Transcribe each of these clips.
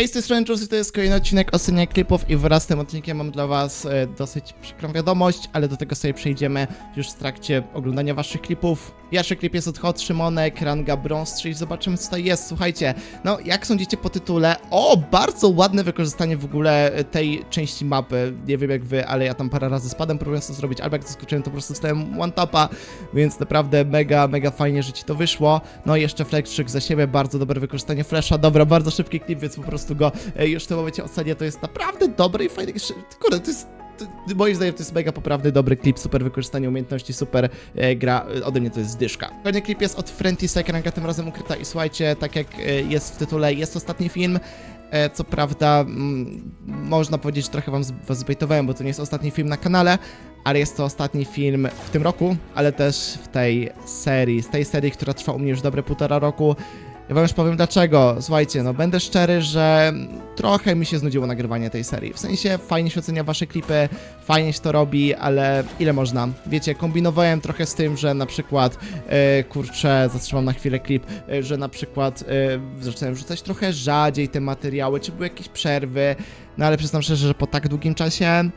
Hej, z tej strony Juicy, to jest kolejny odcinek oceniania klipów i wraz z tym odcinkiem mam dla was e, dosyć przykrą wiadomość, ale do tego sobie przejdziemy już w trakcie oglądania waszych klipów. Pierwszy klip jest od Hot Szymonek, ranga Bronze 3 zobaczymy co to jest. Słuchajcie, no jak sądzicie po tytule? O, bardzo ładne wykorzystanie w ogóle e, tej części mapy. Nie wiem jak wy, ale ja tam parę razy spadłem próbując to zrobić, albo jak zaskoczyłem to po prostu stałem one tapa, więc naprawdę mega, mega fajnie, że ci to wyszło. No i jeszcze flexczyk za siebie, bardzo dobre wykorzystanie flasha, dobra, bardzo szybki klip, więc po prostu go e, już w tym momencie ocenię, to jest naprawdę dobry i fajny, kurde, to jest moim zdaniem to jest mega poprawny, dobry klip, super wykorzystanie umiejętności, super e, gra, e, ode mnie to jest dyszka. Kolejny klip jest od Frentisek, ranga tym razem ukryta i słuchajcie, tak jak e, jest w tytule, jest ostatni film, e, co prawda mm, można powiedzieć, że trochę wam z- was zbejtowałem, bo to nie jest ostatni film na kanale, ale jest to ostatni film w tym roku, ale też w tej serii, z tej serii, która trwa u mnie już dobre półtora roku. Ja wam już powiem dlaczego. Słuchajcie, no będę szczery, że trochę mi się znudziło nagrywanie tej serii. W sensie fajnie się ocenia wasze klipy, fajnie się to robi, ale ile można? Wiecie, kombinowałem trochę z tym, że na przykład, e, kurczę, zatrzymam na chwilę klip, e, że na przykład e, zacząłem wrzucać trochę rzadziej te materiały, czy były jakieś przerwy, no ale przyznam szczerze, że po tak długim czasie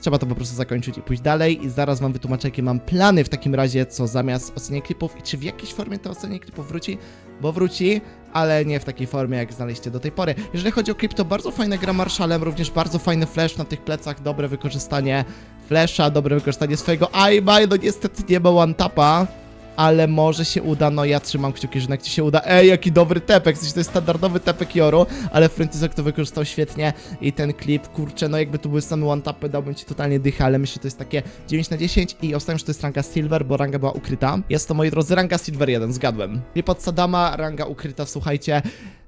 Trzeba to po prostu zakończyć i pójść dalej i zaraz wam wytłumaczę, jakie mam plany w takim razie, co zamiast oceniania klipów i czy w jakiejś formie to ocenianie klipów wróci, bo wróci, ale nie w takiej formie, jak znaliście do tej pory. Jeżeli chodzi o klip, to bardzo fajna gra Marszalem, również bardzo fajny flash na tych plecach, dobre wykorzystanie flasha, dobre wykorzystanie swojego aima, no niestety nie ma one tapa. Ale może się uda, no ja trzymam kciuki, że jak ci się uda. Ej, jaki dobry tepek, w to jest standardowy tepek Joru, ale Frentisek to wykorzystał świetnie i ten klip, kurczę, no jakby tu były same one-tapy, dałbym ci totalnie dychę, ale myślę, że to jest takie 9 na 10 i ostatnio, że to jest ranga Silver, bo ranga była ukryta. Jest to, moi drodzy, ranga Silver 1, zgadłem. Klip od Sadama, ranga ukryta, słuchajcie.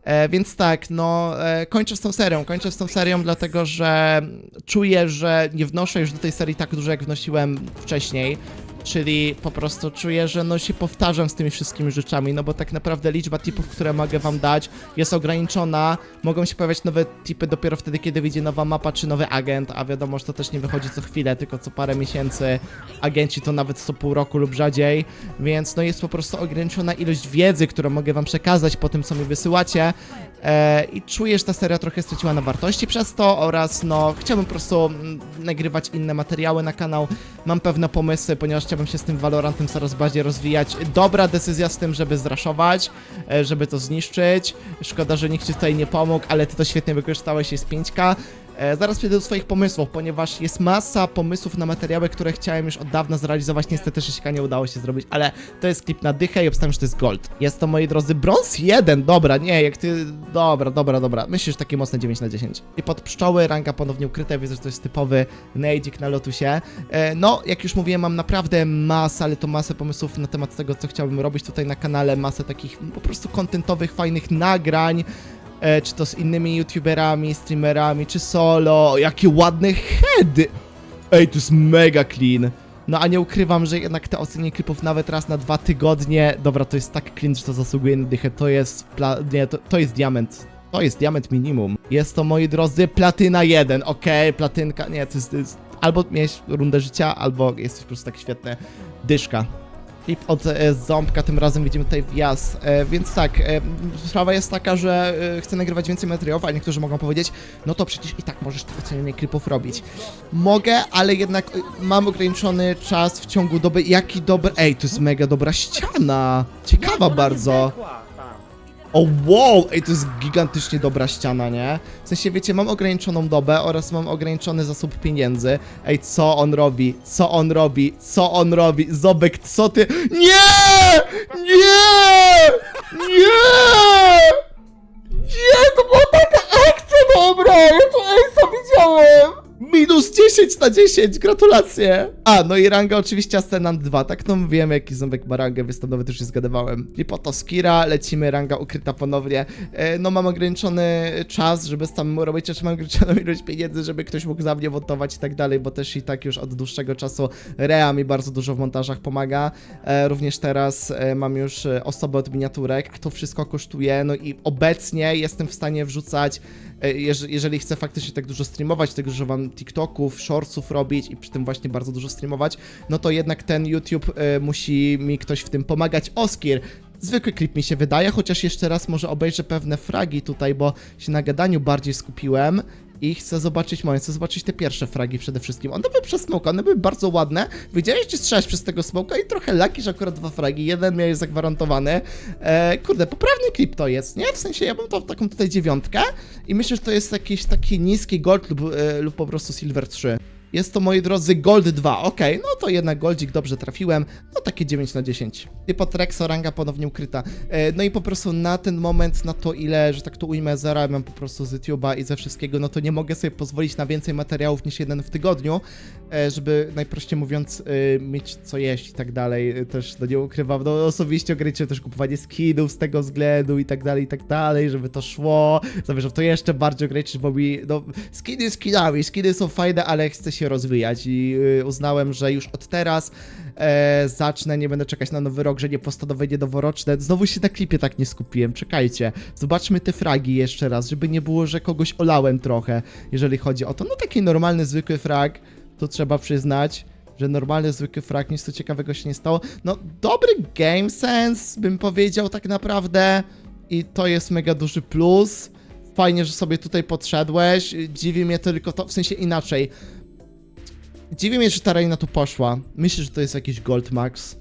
E, więc tak, no e, kończę z tą serią, kończę z tą serią, dlatego że czuję, że nie wnoszę już do tej serii tak dużo, jak wnosiłem wcześniej. Czyli po prostu czuję, że no się powtarzam z tymi wszystkimi rzeczami, no bo tak naprawdę liczba tipów, które mogę wam dać jest ograniczona. Mogą się pojawiać nowe tipy dopiero wtedy, kiedy wyjdzie nowa mapa czy nowy agent, a wiadomo, że to też nie wychodzi co chwilę, tylko co parę miesięcy. Agenci to nawet co pół roku lub rzadziej, więc no jest po prostu ograniczona ilość wiedzy, którą mogę wam przekazać po tym, co mi wysyłacie. E, I czuję, że ta seria trochę straciła na wartości przez to oraz no chciałbym po prostu mm, nagrywać inne materiały na kanał. Mam pewne pomysły, ponieważ chciałbym się z tym Valorantem coraz bardziej rozwijać. Dobra decyzja z tym, żeby zraszować, e, żeby to zniszczyć. Szkoda, że nikt ci tutaj nie pomógł, ale ty to świetnie wykorzystałeś, jest 5K. E, Zaraz przejdę do swoich pomysłów, ponieważ jest masa pomysłów na materiały, które chciałem już od dawna zrealizować. Niestety Szyśka nie udało się zrobić, ale to jest klip na dychę i obstawiam, że to jest gold. Jest to, moi drodzy, brąz 1. Dobra, nie, jak ty... Dobra, dobra, dobra. Myślisz, takie mocne 9 na 10. I pod pszczoły, ranga ponownie ukryta, widzę, że to jest typowy nejdzik na lotusie. E, No, jak już mówiłem, mam naprawdę masę, ale to masę pomysłów na temat tego, co chciałbym robić tutaj na kanale. Masę takich po prostu kontentowych, fajnych nagrań czy to z innymi youtuberami, streamerami, czy solo. Jakie ładne heady! Ej, to jest mega clean. No a nie ukrywam, że jednak te ocenienie klipów nawet raz na dwa tygodnie, dobra, to jest tak clean, że to zasługuje na dychę, to jest, nie, to, to jest diament. To jest diament minimum. Jest to, moi drodzy, platyna 1, okej, platynka, nie, to jest, to jest... Albo miałeś rundę życia, albo jesteś po prostu tak świetny. Dyszka. Klip od e, Ząbka, tym razem widzimy tutaj wjazd, e, więc tak, e, sprawa jest taka, że chcę nagrywać więcej materiałów, a niektórzy mogą powiedzieć, no to przecież i tak możesz ocenianie klipów robić. Mogę, ale jednak mam ograniczony czas w ciągu doby, jaki dobry, ej, to jest mega dobra ściana, ciekawa bardzo. O wow, ej, to jest gigantycznie dobra ściana, nie? W sensie, wiecie, mam ograniczoną dobę oraz mam ograniczony zasób pieniędzy. Ej, co on robi? Co on robi? Co on robi? Zobek, co ty... Nie! Nie! Nie! Nie, to była taka akcja dobra! Ja to Ace'a widziałem! Minus 10 na 10, gratulacje! A, no i ranga oczywiście Ascendant 2, tak no wiem jaki ząbek ma rangę, więc tam nawet już się zgadywałem. I po to Skira, lecimy, ranga ukryta ponownie. E, no mam ograniczony czas, żeby samemu robić, też mam ograniczoną ilość pieniędzy, żeby ktoś mógł za mnie montować i tak dalej, bo też i tak już od dłuższego czasu Rea mi bardzo dużo w montażach pomaga. E, również teraz e, mam już e, osobę od miniaturek, a to wszystko kosztuje, no i obecnie jestem w stanie wrzucać e, jeż- jeżeli chcę faktycznie tak dużo streamować, tak dużo wam TikToków, shortsów robić i przy tym właśnie bardzo dużo streamować, no to jednak ten YouTube e, musi mi ktoś w tym pomagać. Oskir, zwykły klip mi się wydaje, chociaż jeszcze raz może obejrzę pewne fragi tutaj, bo się na gadaniu bardziej skupiłem. I chcę zobaczyć moje, chcę zobaczyć te pierwsze fragi przede wszystkim. One były przez smoka, one były bardzo ładne. Wiedziałeś, czy strzelać przez tego smoka i trochę laki, że akurat dwa fragi. Jeden miałeś zagwarantowany. E, kurde, poprawny klip to jest, nie? W sensie ja bym to taką tutaj dziewiątkę i myślę, że to jest jakiś taki niski gold lub, e, lub po prostu silver 3. Jest to, moi drodzy, Gold 2. Okej, no to jednak Goldzik, dobrze trafiłem. No takie 9 na 10. Typo Trexo, ranga ponownie ukryta. E, no i po prostu na ten moment, na to ile, że tak to ujmę, zarabiam po prostu z YouTube'a i ze wszystkiego, no to nie mogę sobie pozwolić na więcej materiałów niż jeden w tygodniu, e, żeby najprościej mówiąc e, mieć co jeść i tak dalej. Też, no nie ukrywam, no osobiście ograniczyłem też kupowanie skinów z tego względu i tak dalej, i tak dalej, żeby to szło. Zamierzam to jeszcze bardziej ograniczyć, bo mi, no, skiny skinami, skiny są fajne, ale chcę się rozwijać i y, uznałem, że już od teraz e, zacznę, nie będę czekać na nowy rok, że nie postanowienie noworoczne. Znowu się na klipie tak nie skupiłem, czekajcie. Zobaczmy te fragi jeszcze raz, żeby nie było, że kogoś olałem trochę, jeżeli chodzi o to. No taki normalny, zwykły frag, to trzeba przyznać. Że normalny, zwykły frag, nic tu ciekawego się nie stało. No, dobry game sense, bym powiedział tak naprawdę. I to jest mega duży plus. Fajnie, że sobie tutaj podszedłeś. Dziwi mnie tylko to, w sensie inaczej. Dziwi mnie, że ta Reina tu poszła. Myślę, że to jest jakiś Gold Max.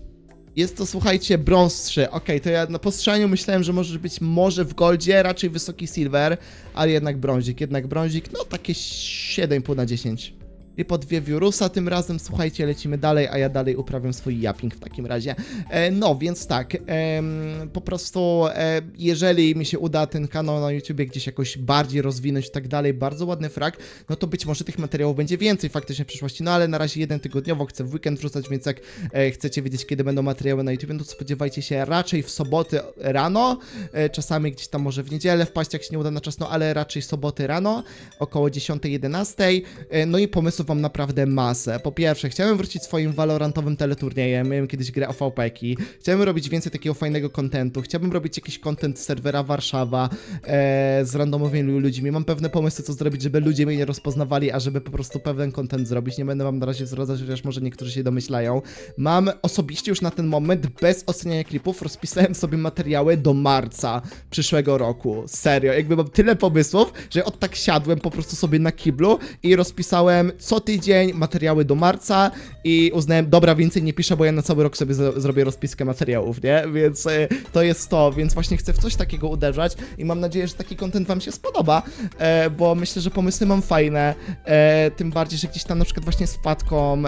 Jest to, słuchajcie, brąz 3. Okej, to ja na postrzelaniu myślałem, że może być może w goldzie, raczej wysoki silver, ale jednak brązik, jednak brązik, no takie 7,5 na 10. I po dwie wirusa tym razem, słuchajcie, lecimy dalej, a ja dalej uprawiam swój yapping w takim razie. E, no, więc tak, em, po prostu e, jeżeli mi się uda ten kanał na YouTubie gdzieś jakoś bardziej rozwinąć i tak dalej, bardzo ładny frag, no to być może tych materiałów będzie więcej faktycznie w przyszłości, no ale na razie jeden tygodniowo chcę w weekend wrzucać, więc jak e, chcecie wiedzieć, kiedy będą materiały na YouTube, no to spodziewajcie się raczej w soboty rano, e, czasami gdzieś tam może w niedzielę wpaść, jak się nie uda na czas, no ale raczej soboty rano, około 10-11, e, no i pomysłów mam naprawdę masę. Po pierwsze, chciałem wrócić swoim valorantowym teleturniejem, miałem kiedyś grę o VP-ki, chciałem robić więcej takiego fajnego kontentu, chciałbym robić jakiś content z serwera Warszawa e, z randomowymi ludźmi, mam pewne pomysły, co zrobić, żeby ludzie mnie nie rozpoznawali, a żeby po prostu pewien content zrobić, nie będę wam na razie zdradzać, chociaż może niektórzy się domyślają. Mam osobiście już na ten moment, bez oceniania klipów, rozpisałem sobie materiały do marca przyszłego roku. Serio, jakby mam tyle pomysłów, że od tak siadłem po prostu sobie na kiblu i rozpisałem co tydzień materiały do marca i uznałem, dobra, więcej nie piszę, bo ja na cały rok sobie zro- zrobię rozpiskę materiałów, nie? Więc e, to jest to, więc właśnie chcę w coś takiego uderzać i mam nadzieję, że taki content wam się spodoba, e, bo myślę, że pomysły mam fajne, e, tym bardziej, że gdzieś tam na przykład właśnie z Fatką,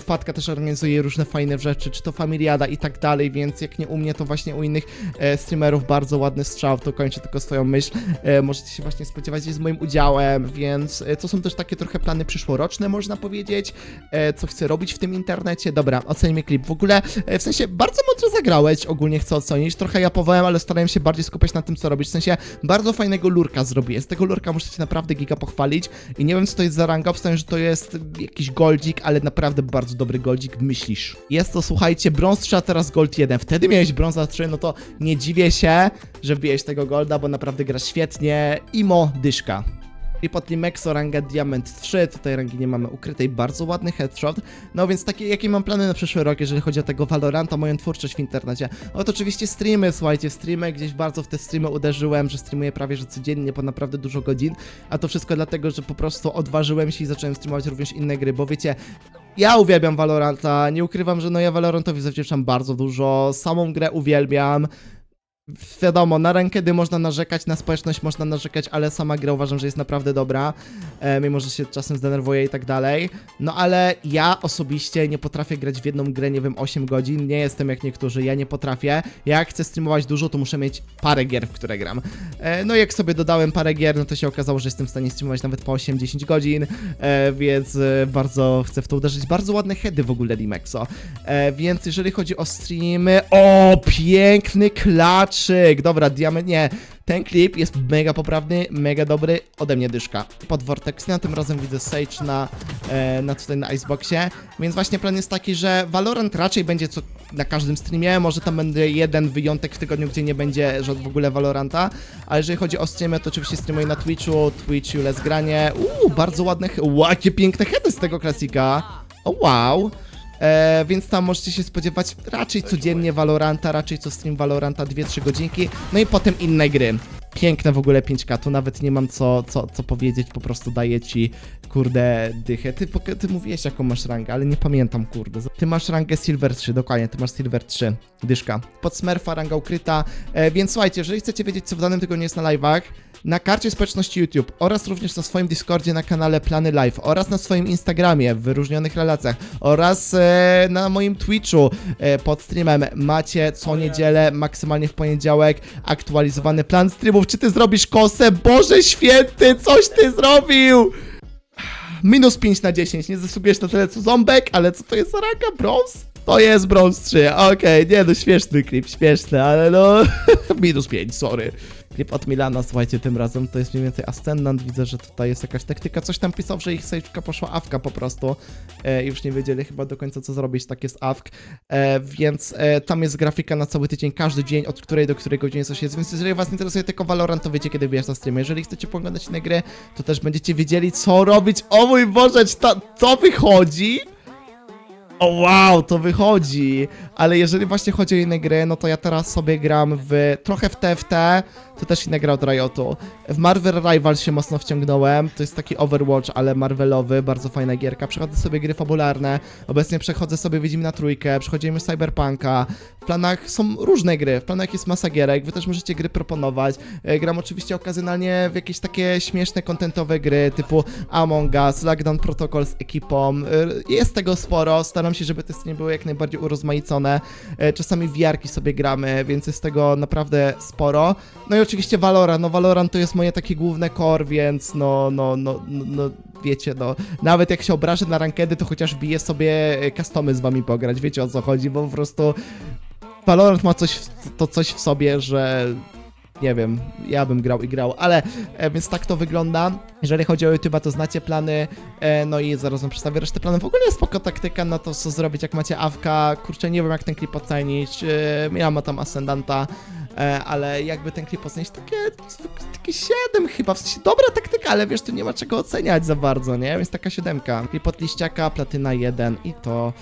Fatka też organizuje różne fajne rzeczy, czy to Familiada i tak dalej, więc jak nie u mnie, to właśnie u innych streamerów bardzo ładny strzał, to kończę tylko swoją myśl, możecie się właśnie spodziewać z moim udziałem, więc e, to są też takie trochę plany przyszłoroczne, można powiedzieć, e, co chcę robić w tym internecie. Dobra, ocenimy klip. W ogóle, e, w sensie, bardzo mądrze zagrałeś, ogólnie chcę ocenić, trochę ja powałem, ale starałem się bardziej skupiać na tym, co robisz, w sensie, bardzo fajnego lurka zrobię, z tego lurka muszę cię naprawdę giga pochwalić i nie wiem, co to jest za ranga, wstaję, że to jest jakiś goldzik, ale naprawdę bardzo dobry goldzik, myślisz. Jest to, słuchajcie, brąz 3, a teraz gold 1. Wtedy miałeś brąza 3, no to nie dziwię się, że wbijesz tego golda, bo naprawdę gra świetnie. Imo dyszka. I pod Limexo ranga Diament 3, tutaj rangi nie mamy ukrytej, bardzo ładny headshot. No więc takie, jakie mam plany na przyszły rok, jeżeli chodzi o tego Valoranta, moją twórczość w internecie? Oto oczywiście streamy, słuchajcie, streamy, gdzieś bardzo w te streamy uderzyłem, że streamuję prawie że codziennie po naprawdę dużo godzin, a to wszystko dlatego, że po prostu odważyłem się i zacząłem streamować również inne gry, bo wiecie, ja uwielbiam Valoranta, nie ukrywam, że no ja Valorantowi zawdzięczam bardzo dużo, samą grę uwielbiam, Wiadomo, na rankedy można narzekać, na społeczność można narzekać, ale sama gra uważam, że jest naprawdę dobra, e, mimo że się czasem zdenerwuję i tak dalej. No ale ja osobiście nie potrafię grać w jedną grę, nie wiem, 8 godzin, nie jestem jak niektórzy, ja nie potrafię. Jak chcę streamować dużo, to muszę mieć parę gier, w które gram. E, no jak sobie dodałem parę gier, no to się okazało, że jestem w stanie streamować nawet po 8-10 godzin, e, więc e, bardzo chcę w to uderzyć. Bardzo ładne heady w ogóle Limexo. E, więc jeżeli chodzi o streamy, o piękny klaczyk, dobra, diament, nie, ten klip jest mega poprawny, mega dobry, ode mnie dyszka. Pod Vortexina, tym razem widzę Sage na, e, na tutaj na Iceboxie, więc właśnie plan jest taki, że Valorant raczej będzie co na każdym streamie, może tam będzie jeden wyjątek w tygodniu, gdzie nie będzie w ogóle Valoranta, ale jeżeli chodzi o streamy, to oczywiście streamuję na Twitchu, Twitch, Jules Granie, uuu, bardzo ładne, jakie piękne heady z tego klasika, o wow, E, więc tam możecie się spodziewać raczej codziennie Valoranta, raczej co stream Valoranta 2-3 godzinki, no i potem inne gry. Piękne w ogóle 5K, tu nawet nie mam co, co, co powiedzieć, po prostu daję ci, kurde, dychę. Ty, ty mówiłeś jaką masz rangę, ale nie pamiętam, kurde. Ty masz rangę Silver 3, dokładnie, ty masz Silver 3, dyszka. Pod Smurfa ranga ukryta, e, więc słuchajcie, jeżeli chcecie wiedzieć, co w danym tygodniu jest na live'ach, na karcie społeczności YouTube oraz również na swoim Discordzie na kanale Plany Live oraz na swoim Instagramie w wyróżnionych relacjach oraz e, na moim Twitchu e, pod streamem macie co niedzielę, maksymalnie w poniedziałek aktualizowany plan streamów. Czy ty zrobisz kosę? Boże święty, coś ty zrobił! Minus 5 na 10, nie zasługujesz na tyle co ząbek, ale co to jest za ranga? Brąz? To jest brąz 3, okej, nie no, śmieszny klip, śmieszny, ale no, minus 5, sorry. Klip od Milana, słuchajcie, tym razem to jest mniej więcej Ascendant, widzę, że tutaj jest jakaś taktyka, coś tam pisał, że ich sejczka poszła awka po prostu. E, już nie wiedzieli chyba do końca co zrobić, tak jest awk, e, więc e, tam jest grafika na cały tydzień, każdy dzień, od której do której godziny coś jest, więc jeżeli was interesuje tylko Valorant, to wiecie kiedy wbijać na streamie, jeżeli chcecie poglądać inne gry, to też będziecie wiedzieli co robić, o mój Boże, to, to wychodzi? O wow, to wychodzi! Ale jeżeli właśnie chodzi o inne gry, no to ja teraz sobie gram w trochę w TFT, to też inna gra od Riotu. W Marvel Rivals się mocno wciągnąłem, to jest taki Overwatch, ale Marvelowy, bardzo fajna gierka. Przechodzę sobie gry fabularne, obecnie przechodzę sobie Wiedźmina Trójkę, przechodzimy Cyberpunka. W planach są różne gry, w planach jest masa gierek, wy też możecie gry proponować. E, Gram oczywiście okazjonalnie w jakieś takie śmieszne, kontentowe gry typu Among Us, Lockdown Protocol z ekipą. E, Jest tego sporo, staram się, żeby te sceny były jak najbardziej urozmaicone. E, Czasami wiarki sobie gramy, więc jest tego naprawdę sporo. No i oczywiście Valorant, no Valorant to jest moje takie główne core, więc no, no, no, no, no wiecie, no, nawet jak się obrażę na rankedy, to chociaż biję sobie e, customy z wami pograć, wiecie o co chodzi, bo po prostu Valorant ma coś, to coś w sobie, że nie wiem, ja bym grał i grał, ale e, więc tak to wygląda. Jeżeli chodzi o YouTube'a, to znacie plany, e, no i zaraz wam przedstawię resztę planów. W ogóle jest spoko taktyka na to, co zrobić, jak macie awka. Kurczę, nie wiem, jak ten klip ocenić. E, ja mam tam Ascendanta, e, ale jakby ten klip ocenić, takie, takie 7 chyba, w sensie dobra taktyka, ale wiesz, tu nie ma czego oceniać za bardzo, nie? Więc taka siódemka. Klip od liściaka, platyna 1 i to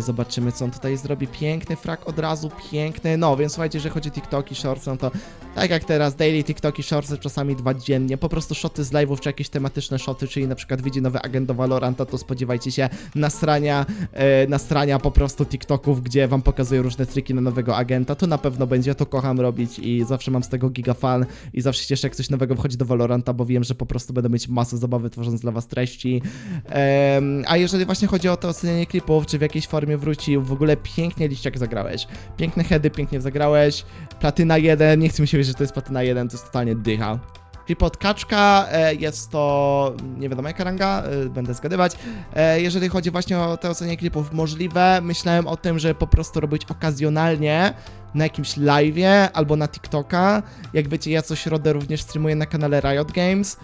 zobaczymy, co on tutaj zrobi. Piękny frak od razu, piękny. No, więc słuchajcie, jeżeli chodzi o TikToki, shorts, no to tak jak teraz, daily TikToki, shortsy, czasami dwa dziennie, po prostu shoty z live'ów, czy jakieś tematyczne shoty, czyli na przykład widzi nowy agent do Valoranta, to spodziewajcie się nasrania, e, nasrania po prostu TikToków, gdzie wam pokazuję różne triki na nowego agenta, to na pewno będzie, ja to kocham robić i zawsze mam z tego giga fan i zawsze się cieszę, jak coś nowego wchodzi do Valoranta, bo wiem, że po prostu będę mieć masę zabawy tworząc dla was treści. Em, a jeżeli właśnie chodzi o to ocenianie klipów, czy w jakiejś formie wrócił, w ogóle pięknie liściak zagrałeś. Piękne heady, pięknie zagrałeś. Platyna 1, nie chcę mi się wierzyć, że to jest platyna 1, to jest totalnie dycha. Klip od Kaczka, e, jest to nie wiadomo jaka ranga, e, będę zgadywać. E, jeżeli chodzi właśnie o te ocenianie klipów możliwe, myślałem o tym, że po prostu robić okazjonalnie na jakimś live'ie albo na TikToka. Jak wiecie, ja co środę również streamuję na kanale Riot Games,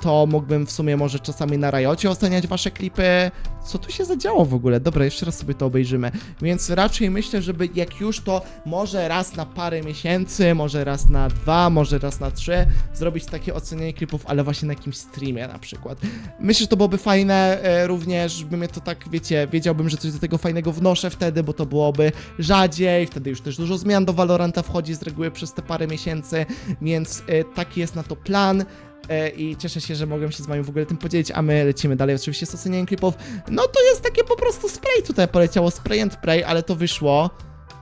to mógłbym w sumie może czasami na Riocie oceniać wasze klipy. Co tu się zadziało w ogóle? Dobra, jeszcze raz sobie to obejrzymy. Więc raczej myślę, żeby jak już to może raz na parę miesięcy, może raz na dwa, może raz na trzy zrobić takie ocenianie klipów, ale właśnie na jakimś streamie na przykład. Myślę, że to byłoby fajne e, również, bym to tak, wiecie, wiedziałbym, że coś do tego fajnego wnoszę wtedy, bo to byłoby rzadziej, wtedy już też dużo zmian do Valoranta wchodzi z reguły przez te parę miesięcy, więc e, taki jest na to plan. E, I cieszę się, że mogłem się z wami w ogóle tym podzielić, a my lecimy dalej oczywiście z ocenianiem klipów. No to jest takie po prostu spray tutaj poleciało, spray and pray, ale to wyszło.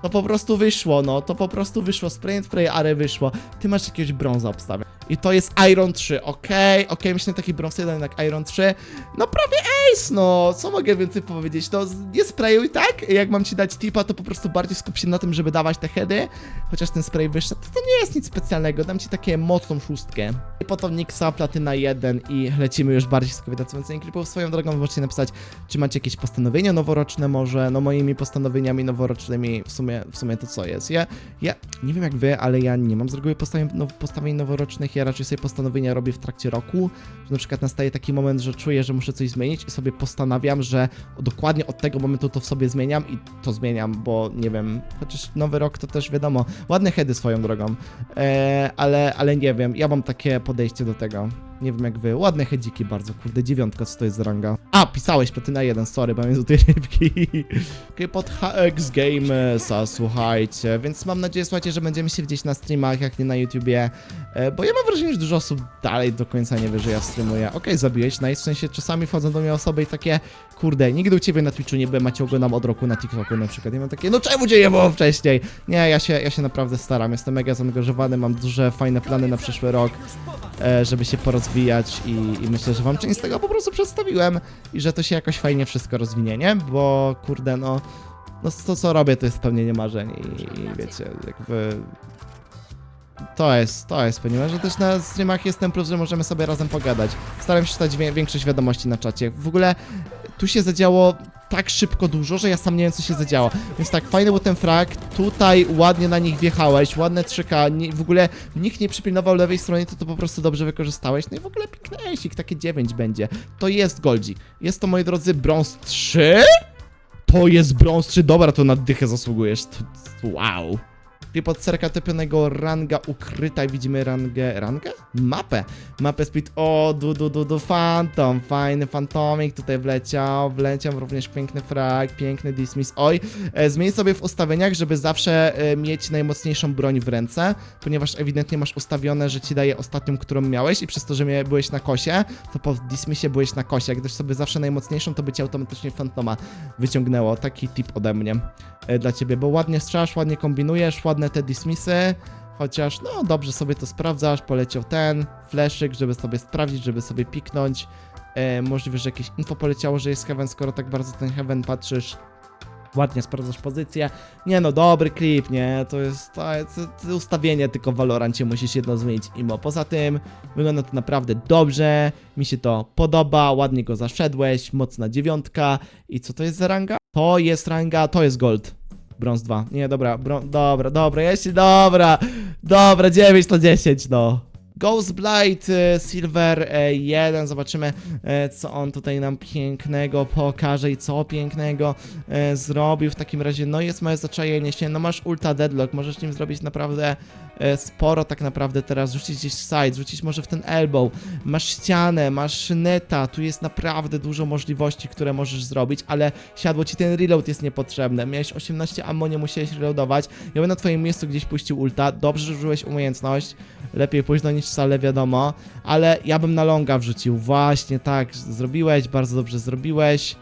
To po prostu wyszło, no, to po prostu wyszło, spray and pray, ale wyszło. Ty masz jakiegoś brąza obstawię. I to jest Iron 3, okej, okej, myślę taki brąz jeden jak Iron 3. No prawie ace, no, co mogę więcej powiedzieć, no, nie sprayuj tak, jak mam ci dać tipa, to po prostu bardziej skup się na tym, żeby dawać te heady, chociaż ten spray wyszedł, to, to nie jest nic specjalnego, dam ci takie mocną szóstkę. I potem Nixa, Platyna 1 i lecimy już bardziej z kobietacją klipów. Swoją drogą możecie napisać, czy macie jakieś postanowienia noworoczne może, no moimi postanowieniami noworocznymi w sumie, w sumie to co jest, ja, ja nie wiem jak wy, ale ja nie mam z reguły postawień, postawień noworocznych, ja raczej sobie postanowienia robię w trakcie roku, że na przykład nastaje taki moment, że czuję, że muszę coś zmienić. i sobie postanawiam, że dokładnie od tego momentu to w sobie zmieniam i to zmieniam, bo nie wiem, chociaż nowy rok to też wiadomo, ładne heady swoją drogą, e, ale, ale nie wiem, ja mam takie podejście do tego. Nie wiem jak wy. Ładne hedziki bardzo, kurde, dziewiątka, co to jest za ranga? A, pisałeś platyna 1, sorry, bo mam tutaj rybki. Okej, pod HX Gamesa, słuchajcie, więc mam nadzieję, słuchajcie, że będziemy się widzieć na streamach, jak nie na YouTubie, e, bo ja mam wrażenie, że dużo osób dalej do końca nie wie, że ja streamuję. Okej, zabiłeś, nice, w sensie czasami wchodzą do mnie osoby i takie, kurde, nigdy u ciebie na Twitchu nie byłem, a cię oglądam od roku na TikToku na przykład. Ja mam takie, no czemu cię nie było wcześniej? Nie, ja się, ja się naprawdę staram, jestem mega zaangażowany, mam duże, fajne plany na przyszły rok, e, żeby się porozwijać i, i myślę, że wam część z tego po prostu przedstawiłem i że to się jakoś fajnie wszystko rozwinie, nie? Bo kurde, no, no to co robię to jest spełnienie marzeń i, i wiecie, jakby to jest, to jest spełnienie, że też na streamach jest ten plus, że możemy sobie razem pogadać. Staram się czytać większość wiadomości na czacie. W ogóle tu się zadziało tak szybko dużo, że ja sam nie wiem co się zadziało. Więc tak, fajny był ten frag, tutaj ładnie na nich wjechałeś, ładne 3K, nie, w ogóle nikt nie przypilnował lewej strony, to to po prostu dobrze wykorzystałeś. No i w ogóle piknęsik, takie 9 będzie. To jest goldzik. Jest to, moi drodzy, brąz 3? To jest brąz 3, dobra, to na dychę zasługujesz. To, wow. Serka topionego ranga ukryta i widzimy rangę, rangę? Mapę. Mapę speed, o, du, du, du, du, Phantom, fajny Fantomik tutaj wleciał, wleciał również piękny frag, piękny dismiss, oj, e, zmień sobie w ustawieniach, żeby zawsze e, mieć najmocniejszą broń w ręce, ponieważ ewidentnie masz ustawione, że ci daje ostatnią, którą miałeś i przez to, że byłeś na kosie, to po dismissie byłeś na kosie, jak dasz sobie zawsze najmocniejszą, to by ci automatycznie Fantoma wyciągnęło, taki tip ode mnie e, dla ciebie, bo ładnie strzelasz, ładnie kombinujesz, ładne te dismissy, chociaż no dobrze sobie to sprawdzasz, poleciał ten fleszyk, żeby sobie sprawdzić, żeby sobie piknąć, e, możliwe, że jakieś info poleciało, że jest Heaven, skoro tak bardzo ten Heaven patrzysz, ładnie sprawdzasz pozycję, nie no, dobry klip, nie, to jest, to jest to ustawienie tylko w Valorancie musisz jedno zmienić. Imo, poza tym wygląda to naprawdę dobrze, mi się to podoba, ładnie go zaszedłeś, mocna dziewiątka. I co to jest za ranga? To jest ranga, to jest gold. Brąz 2. Nie, dobra, brą- dobra, dobra, jeśli, dobra, dobra, 9 na 10, no. Ghost Blight e, Silver e, 1, zobaczymy e, co on tutaj nam pięknego pokaże i co pięknego zrobił w takim razie, no jest moje zaczajenie się, no masz ulta deadlock, możesz nim zrobić naprawdę sporo tak naprawdę teraz, rzucić gdzieś side, rzucić może w ten elbow, masz ścianę, masz neta, tu jest naprawdę dużo możliwości, które możesz zrobić, ale siadło ci ten reload jest niepotrzebny, miałeś 18 ammo, nie musiałeś reloadować, ja bym na twoim miejscu gdzieś puścił ulta, dobrze, użyłeś umiejętność, lepiej późno niż wcale, wiadomo, ale ja bym na longa wrzucił, właśnie tak, zrobiłeś, bardzo dobrze zrobiłeś,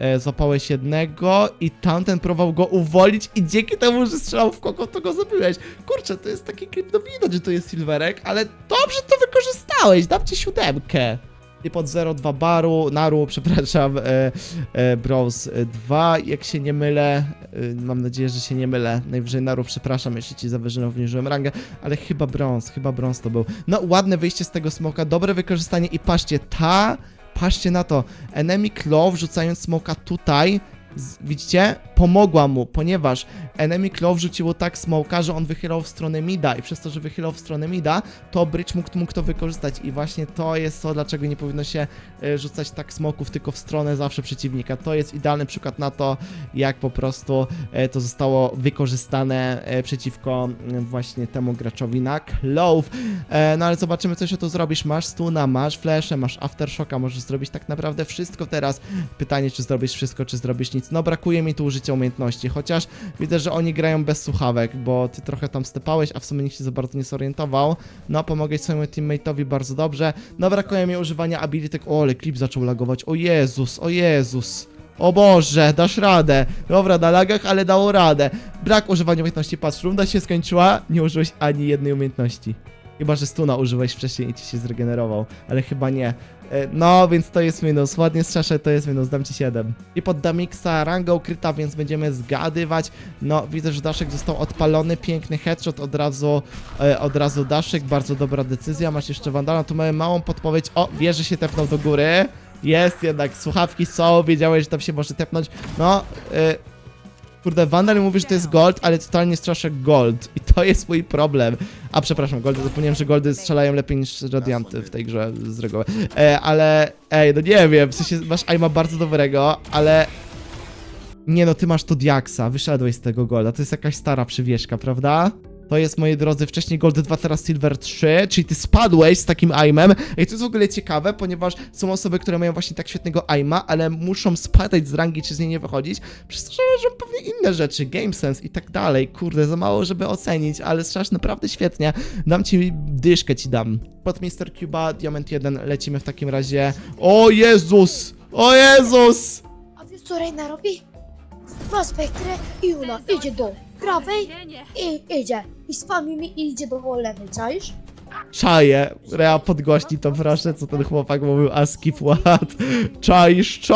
e, złapałeś jednego i tamten próbował go uwolnić i dzięki temu, że strzelał w kogo, to go zabiłeś. Kurczę, to jest taki klip, no widać, że to jest Silverek, ale dobrze to wykorzystałeś, dam ci siódemkę. I pod 0,2 baru, naru, przepraszam, e, e, Bros 2, jak się nie mylę, e, mam nadzieję, że się nie mylę, najwyżej naru, przepraszam, jeśli ci zawyżyłem, obniżyłem rangę, ale chyba brąz, chyba brąz to był. No, ładne wyjście z tego smoka, dobre wykorzystanie i patrzcie, ta, patrzcie na to, enemy claw wrzucając smoka tutaj, widzicie, pomogła mu, ponieważ enemy claw wrzuciło tak smoka, że on wychylał w stronę mida i przez to, że wychylał w stronę mida, to Bridge mógł, mógł to wykorzystać i właśnie to jest to, dlaczego nie powinno się e, rzucać tak smoków tylko w stronę zawsze przeciwnika. To jest idealny przykład na to, jak po prostu e, to zostało wykorzystane e, przeciwko mm, właśnie temu graczowi na Clove. No ale zobaczymy, co się tu zrobisz. Masz stuna, masz flesze, masz aftershocka, możesz zrobić tak naprawdę wszystko teraz. Pytanie, czy zrobisz wszystko, czy zrobisz nic. No brakuje mi tu użycia umiejętności, chociaż widzę, że oni grają bez słuchawek, bo ty trochę tam stepałeś, a w sumie nikt się za bardzo nie zorientował. No, pomogę swojemu teammate'owi bardzo dobrze. No, brakuje mi używania abilitek. O, ale klip zaczął lagować. O Jezus, o Jezus. O Boże, dasz radę. Dobra, na lagach, ale dało radę. Brak używania umiejętności. Patrz, runda się skończyła, nie użyłeś ani jednej umiejętności. Chyba, że stuna użyłeeś wcześniej i ci się zregenerował, ale chyba nie. E, No, więc to jest minus. Ładnie strzeszę, to jest minus. Dam ci 7. I pod Damixa ranga ukryta, więc będziemy zgadywać. No, widzę, że Daszek został odpalony. Piękny headshot od razu, e, od razu Daszek. Bardzo dobra decyzja. Masz jeszcze Wandala. Tu mamy małą podpowiedź. O, wie, że się tepnął do góry. Jest jednak, słuchawki są, wiedziałeś, że tam się może tepnąć. No, y, kurde, Vandal mówi, że to jest gold, ale totalnie straszę gold. I to jest mój problem. A przepraszam, goldy, zapomniałem, że goldy strzelają lepiej niż radianty w tej grze z reguły. E, ale, ej, no nie wiem, w sensie masz aima bardzo dobrego, ale... Nie no, ty masz tu Diaksa, wyszedłeś z tego golda, to jest jakaś stara przywieszka, prawda? To jest, moi drodzy, wcześniej Gold 2, teraz Silver 3, czyli ty spadłeś z takim aimem. I to jest w ogóle ciekawe, ponieważ są osoby, które mają właśnie tak świetnego aima, ale muszą spadać z rangi, czy z niej nie wychodzić, przez to, że robią pewnie inne rzeczy, game sense i tak dalej. Kurde, za mało, żeby ocenić, ale strzelasz naprawdę świetnie. Dam ci dyszkę, ci dam. Pod Mr. Cuba, Diamond 1, lecimy w takim razie. O Jezus! O Jezus! A wiesz co Reina robi? Ma spektrę i ona idzie do prawej i idzie. I spami mi idzie do lewej, czaisz? Czaję. Rea, podgłośnij to proszę, co ten chłopak mówił, a skip ład. Czaisz.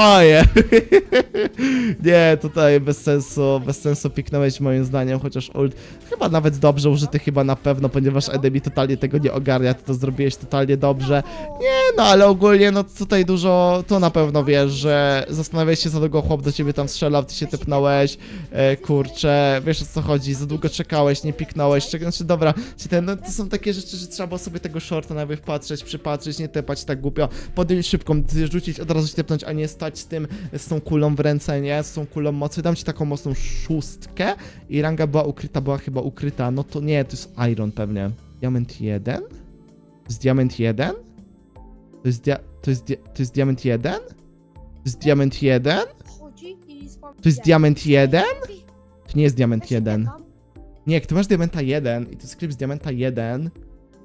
Nie, tutaj bez sensu, bez sensu piknąłeś moim zdaniem, chociaż ult chyba nawet dobrze użyty, chyba na pewno, ponieważ Enemy totalnie tego nie ogarnia, ty to zrobiłeś totalnie dobrze. Nie, no ale ogólnie, no tutaj dużo, to na pewno wiesz, że zastanawiałeś się, za długo chłop do ciebie tam strzelał, ty się typnąłeś, e, kurczę, wiesz o co chodzi, za długo czekałeś, nie piknąłeś, czek- znaczy dobra, czy ten, no to są takie rzeczy, że trzeba było sobie tego shorta najpierw patrzeć, przypatrzeć, nie tepać tak głupio, podjąć szybką, rzucić, od razu się tepnąć, a nie stać z tym, z tą kulą w ręce, nie, z tą kulą mocy, dam ci taką mocną szóstkę i ranga była ukryta, była chyba ukryta, no to nie, to jest Iron pewnie. Diament 1? To jest Diament 1? To jest, dia to jest, dia to jest Diament 1? To jest Diament 1? Chodzi i spami. To jest Diament 1? To nie jest Diament 1. Nie, jak ty masz Diamenta 1 i to jest klip z Diamenta 1,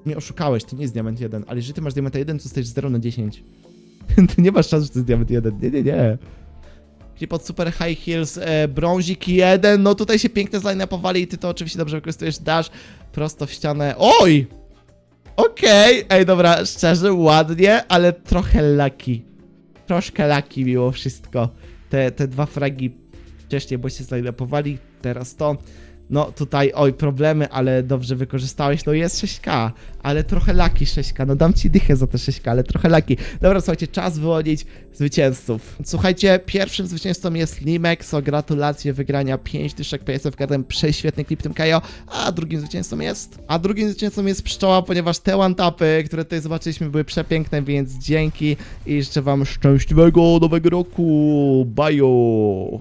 mnie oszukałeś, to nie jest Diament 1, ale jeżeli ty masz Diamenta 1, to dostajesz 0 na 10. ty nie masz szans, że to jest Diament 1. Nie, nie, nie. Klip od Super High Heels, e, brązik 1, no tutaj się pięknie zline-upowali i ty to oczywiście dobrze wykorzystujesz, dasz prosto w ścianę. Oj! Okej, ej dobra, szczerze, ładnie, ale trochę lucky. Troszkę lucky mimo wszystko. Te, te dwa fragi wcześniej, bo się zline-upowali, teraz to. No tutaj, oj, problemy, ale dobrze wykorzystałeś. No jest 6K, ale trochę laki 6K. No dam ci dychę za te 6K, ale trochę laki. Dobra, słuchajcie, czas wyłonić zwycięzców. Słuchajcie, pierwszym zwycięzcą jest Limexo. Gratulacje wygrania 5 dyszek PSF kartem prześwietny klip tym KO. A drugim zwycięzcą jest. A drugim zwycięzcą jest pszczoła, ponieważ te one-tapy, które tutaj zobaczyliśmy, były przepiękne, więc dzięki i życzę wam szczęśliwego nowego roku. Bye!